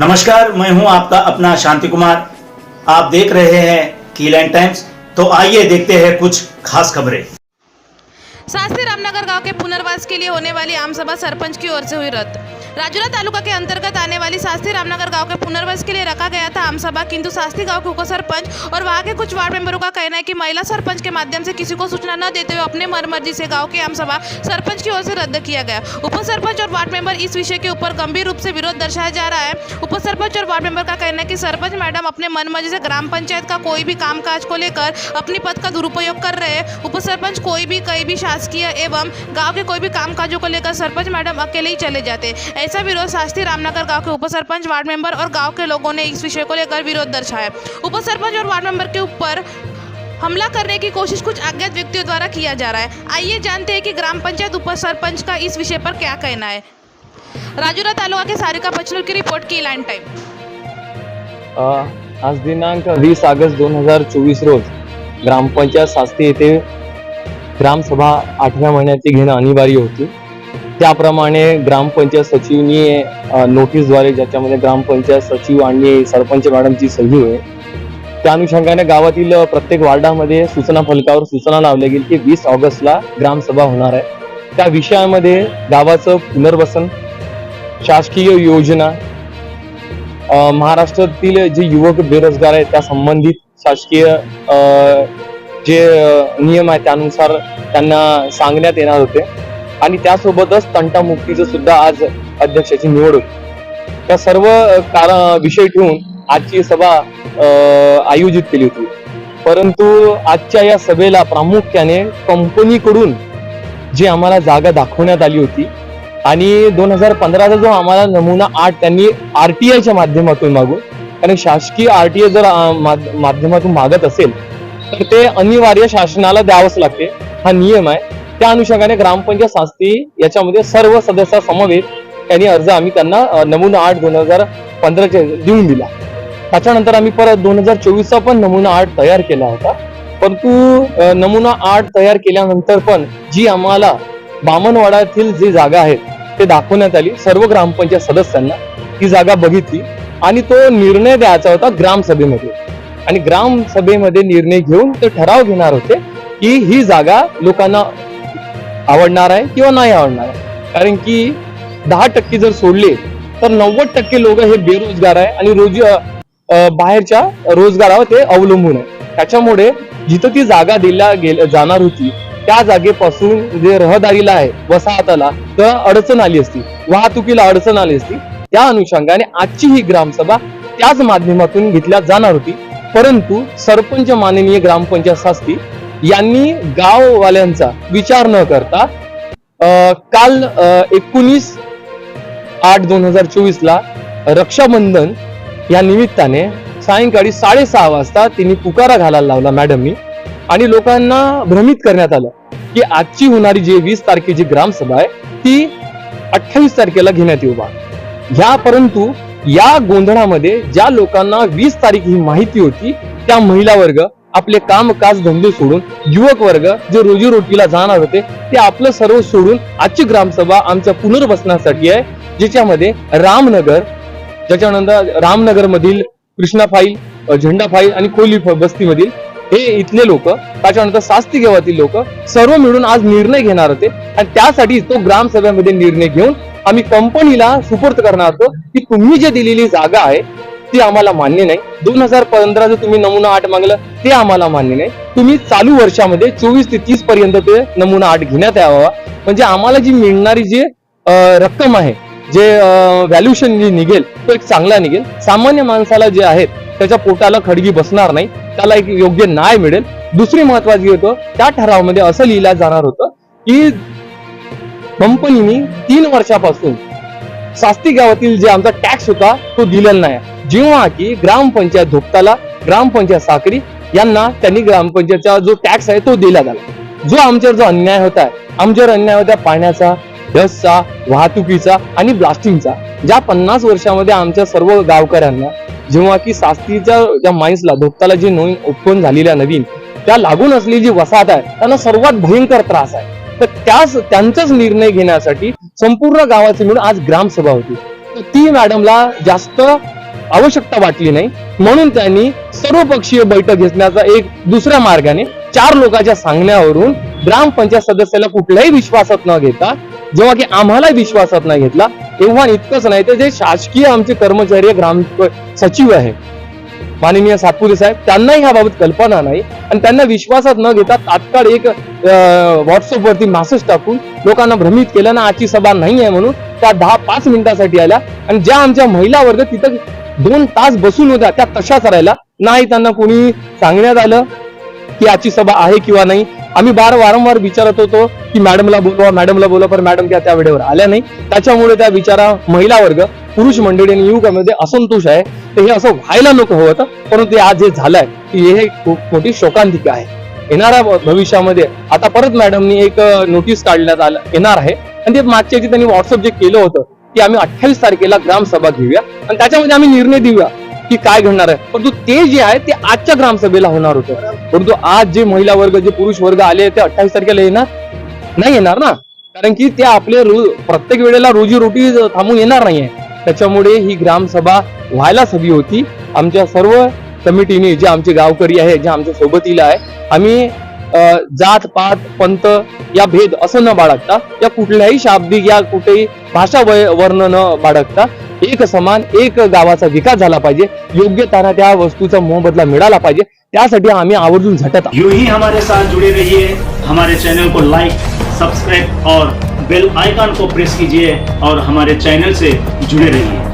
नमस्कार, मैं हूँ आपका अपना शांति कुमार। आप देख रहे हैं कीलैंड टाइम्स तो आइए देखते हैं कुछ खास खबरें। शास्त्री रामनगर गाँव के पुनर्वास के लिए होने वाली आम सभा सरपंच की ओर से हुई रद्द। राजूला तालुका के अंतर्गत आने वाली शास्त्री रामनगर गाँव के पुनर्वास के लिए रखा गया था। आम सभा, किंतु शास्त्री गाँव के उपसरपंच और वहाँ के कुछ वार्ड मेंबरों का कहना है कि महिला सरपंच के माध्यम से किसी को सूचना न देते हुए अपने मर्ज़ी से गाँव की आम सभा सरपंच की ओर से रद्द किया गया। उपसरपंच और वार्ड मेंबर इस विषय के ऊपर गंभीर रूप से विरोध दर्शाया जा रहा है। उपसरपंच और वार्ड मेंबर का कहना है कि सरपंच मैडम अपने मनमर्जी से ग्राम पंचायत का कोई भी कामकाज को लेकर अपनी पद का दुरुपयोग कर रहे हैं। उपसरपंच कोई भी, कई भी शासकीय एवं गाँव के कोई भी कामकाजों को लेकर सरपंच मैडम अकेले ही चले जाते ऐसा विरोध शास्त्री रामनगर गांव के उपसरपंच वार्ड मेंबर और गांव के लोगों ने इस विषय को लेकर विरोध दर्शाया। उपसरपंच और वार्ड मेंबर के ऊपर हमला करने की कोशिश कुछ अज्ञात व्यक्तियों द्वारा किया जा रहा है। आइए जानते हैं कि ग्राम पंचायत उपसरपंच का इस विषय पर क्या कहना है। राजूरा तालुका के सारिका पचनूर की रिपोर्ट की लैंड टाइम। आज दिनांक वीस ऑगस्ट दोन हजार चोवीस रोज ग्रामपंचायत शास्त्री येथे ग्रामसभा आठव्या महिन्याची घेणं अनिवार्य होती. त्याप्रमाणे ग्रामपंचायत सचिवनी नोटीसद्वारे ज्याच्यामध्ये ग्रामपंचायत सचिव आणि सरपंच मॅडमची सही आहे त्या अनुषंगाने गावातील प्रत्येक वार्डामध्ये सूचना फलकावर सूचना लावल्या गेली की वीस ऑगस्टला ग्रामसभा होणार आहे. त्या विषयामध्ये गावाचं पुनर्वसन शासकीय योजना महाराष्ट्रातील जे युवक बेरोजगार आहेत त्या संबंधित शासकीय जे नियम आहेत त्यानुसार त्यांना सांगण्यात येणार होते. आणि त्यासोबतच तंटामुक्तीचं सुद्धा आज अध्यक्षाची निवड होती. त्या सर्व कारण विषय ठेवून आजची सभा आयोजित केली होती. परंतु आजच्या या सभेला प्रामुख्याने कंपनीकडून जी आम्हाला जागा दाखवण्यात आली होती आणि दोन हजार पंधराचा जो आम्हाला नमुना आठ त्यांनी आरटीआयच्या माध्यमातून मागू कारण शासकीय आर जर आय जर माध्यमातून मागत असेल तर ते अनिवार्य शासनाला द्यावंच लागते. हा नियम आहे. त्या अनुषंगाने ग्रामपंचायत संस्थी याच्यामध्ये सर्व सदस्यासमवेत त्यांनी अर्ज आम्ही त्यांना नमुना आठ दोन हजार पंधराच्या देऊन दिला. त्याच्यानंतर आम्ही परत दोन हजार चोवीसचा पण नमुना आठ तयार केला होता. परंतु नमुना आठ तयार केल्यानंतर पण जी आम्हाला बामनवाड्यातील जी जागा आहेत ते दाखवण्यात आली. सर्व ग्रामपंचायत सदस्यांना ती जागा बघितली आणि तो निर्णय द्यायचा होता ग्रामसभेमध्ये. आणि ग्रामसभेमध्ये निर्णय घेऊन ते ठराव घेणार होते की ही जागा लोकांना आवडणार आहे किंवा नाही आवडणार आहे? कारण की दहा टक्के जर सोडले तर नव्वद टक्के लोक हे बेरोजगार आहे आणि रोजी बाहेरच्या रोजगारावर ते अवलंबून आहे. त्याच्यामुळे जिथं ती जागा दिल्या गेल जाणार होती त्या जागेपासून जे रहदारीला आहे वसाहताला तर अडचण आली असती. वाहतुकीला अडचण आली असती. त्या अनुषंगाने आजची ही ग्रामसभा त्याच माध्यमातून घेतल्या जाणार होती. परंतु सरपंच माननीय ग्रामपंचायत असती यांनी गाववाल्यांचा विचार न करता आ, काल एकोणीस आठ दोन हजार चोवीस ला रक्षाबंधन या निमित्ताने सायंकाळी साडेसहा वाजता तिने पुकारा घालायला लावला मॅडमनी आणि लोकांना भ्रमित करण्यात आलं की आजची होणारी जी वीस तारखेची ग्रामसभा आहे ती अठ्ठावीस तारखेला घेण्यात येऊ बा. ह्या परंतु या गोंधळामध्ये ज्या लोकांना वीस तारीख ही माहिती होती त्या महिला वर्ग आपले कामकाज धंदे सोडून युवक वर्ग जे रोजीरोटीला जाणार होते ते आपलं सर्व सोडून आजची ग्रामसभा आमच्या पुनर्वसनासाठी आहे ज्याच्यामध्ये रामनगर ज्याच्यानंतर रामनगर मधील कृष्णा फाईल झेंडा फाईल आणि कोली बस्तीमधील हे इथले लोक त्याच्यानंतर सास्ती गावातील लोक सर्व मिळून आज निर्णय घेणार होते. आणि त्यासाठी तो ग्रामसभेमध्ये निर्णय घेऊन आम्ही कंपनीला सुपूर्त करणार होतो की तुम्ही जे दिलेली जागा आहे ती आम्हाला मान्य नाही. दोन हजार पंधराचं तुम्ही नमुना आठ मागलं ते आम्हाला मान्य नाही. तुम्ही चालू वर्षामध्ये चोवीस ते तीस पर्यंत ते नमुना आठ घेण्यात यावा. म्हणजे आम्हाला जी मिळणारी जी रक्कम आहे जे व्हॅल्युशन जे निघेल तो एक चांगला निघेल. सामान्य माणसाला जे आहेत त्याच्या पोटाला खडगी बसणार नाही. त्याला एक योग्य न्याय मिळेल. दुसरी महत्वाची होतं त्या ठरावामध्ये असं लिहिलं जाणार होतं की कंपनीने तीन वर्षापासून सास्ती गावातील जे आमचा टॅक्स होता तो दिलेला नाही. जेव्हा की ग्रामपंचायत धोपताला ग्रामपंचायत साखरी यांना त्यांनी ग्रामपंचायतचा जो टॅक्स आहे तो दिला झाला. जो आमच्यावर जो अन्याय होता आमच्यावर अन्याय होता पाण्याचा डसचा वाहतुकीचा आणि ब्लास्टिंगचा ज्या पन्नास वर्षामध्ये आमच्या सर्व गावकऱ्यांना जेव्हा की सास्तीच्या ज्या माईसला धोपताला जी नोंद उत्पन्न झालेल्या नवीन त्या लागून असलेली जी वसाहत आहे त्यांना सर्वात भयंकर त्रास आहे. तर त्याच त्यांचाच निर्णय घेण्यासाठी संपूर्ण गावाचे मिळून आज ग्रामसभा होती. तर ती मॅडमला जास्त आवश्यकता वाटली नाही. म्हणून त्यांनी सर्वपक्षीय बैठक घेतण्याचा एक दुसऱ्या मार्गाने चार लोकांच्या सांगण्यावरून ग्रामपंचायत सदस्याला कुठल्याही विश्वासात न घेता जेव्हा की आम्हाला विश्वासात नाही घेतला तेव्हा इतकंच नाही तर जे शासकीय आमचे कर्मचारी ग्राम सचिव आहे माननीय सातपुते साहेब त्यांनाही ह्याबाबत कल्पना नाही आणि त्यांना विश्वासात न घेता तात्काळ एक व्हॉट्सअपवरती मेसेज टाकून लोकांना भ्रमित केलं ना आजची सभा नाही आहे म्हणून त्या दहा पाच मिनिटासाठी आल्या आणि ज्या आमच्या महिला वर्ग तिथं दोन तास बसून होत्या त्या तशाच राहिल्या. नाही त्यांना कोणी सांगण्यात आलं की आजची सभा आहे किंवा नाही. आम्ही बार वारंवार विचारत होतो की मॅडमला बोलवा मॅडमला बोलवा पण मॅडम त्या त्या वेळेवर आल्या नाही. त्याच्यामुळे त्या विचारा महिला वर्ग पुरुष मंडळी आणि युवकामध्ये असंतोष आहे. तर हे असं व्हायला नको होतं परंतु आज जे झालंय की हे खूप मोठी शोकांतिका आहे. येणाऱ्या भविष्यामध्ये आता परत मॅडमनी एक नोटीस काढण्यात आलं येणार आहे. आणि ते मागच्या त्यांनी व्हॉट्सअप जे केलं होतं की आम्ही अठ्ठावीस तारखेला ग्रामसभा घेऊया. आणि त्याच्यामध्ये आम्ही निर्णय देऊया. की काय घडणार आहे? परंतु ते जे आहे ते आजच्या ग्रामसभेला होणार होतं. परंतु आज जे महिला वर्ग जे पुरुष वर्ग आले ते अठ्ठावीस तारखेला येणार? नाही येणार ना. कारण की ते आपले प्रत्येक वेळेला रोजी रोटी थांबून येणार नाहीये. त्याच्यामुळे ही ग्रामसभा व्हायलाच हवी होती. आमच्या सर्व कमिटीने जे आमचे गावकरी आहे जे आमच्या सोबतीला आहे आम्ही जात पात पंत या भेद असं न बाळगता या कुठल्याही शाब्दिक या कुठेही भाषा वय- वर्ण न बाळगता एक समान, एक गावा विकास झाला योग्य त्यांना त्या वस्तूचा मोबदला मिळाला पाहिजे. त्यासाठी आम्ही आवर्जून झटत यू ही हमारे साथ जुड़े रहिए. हमारे चैनल को लाइक सब्सक्राइब और बेल आइकन को प्रेस कीजिए और हमारे चैनल से जुड़े रहिए.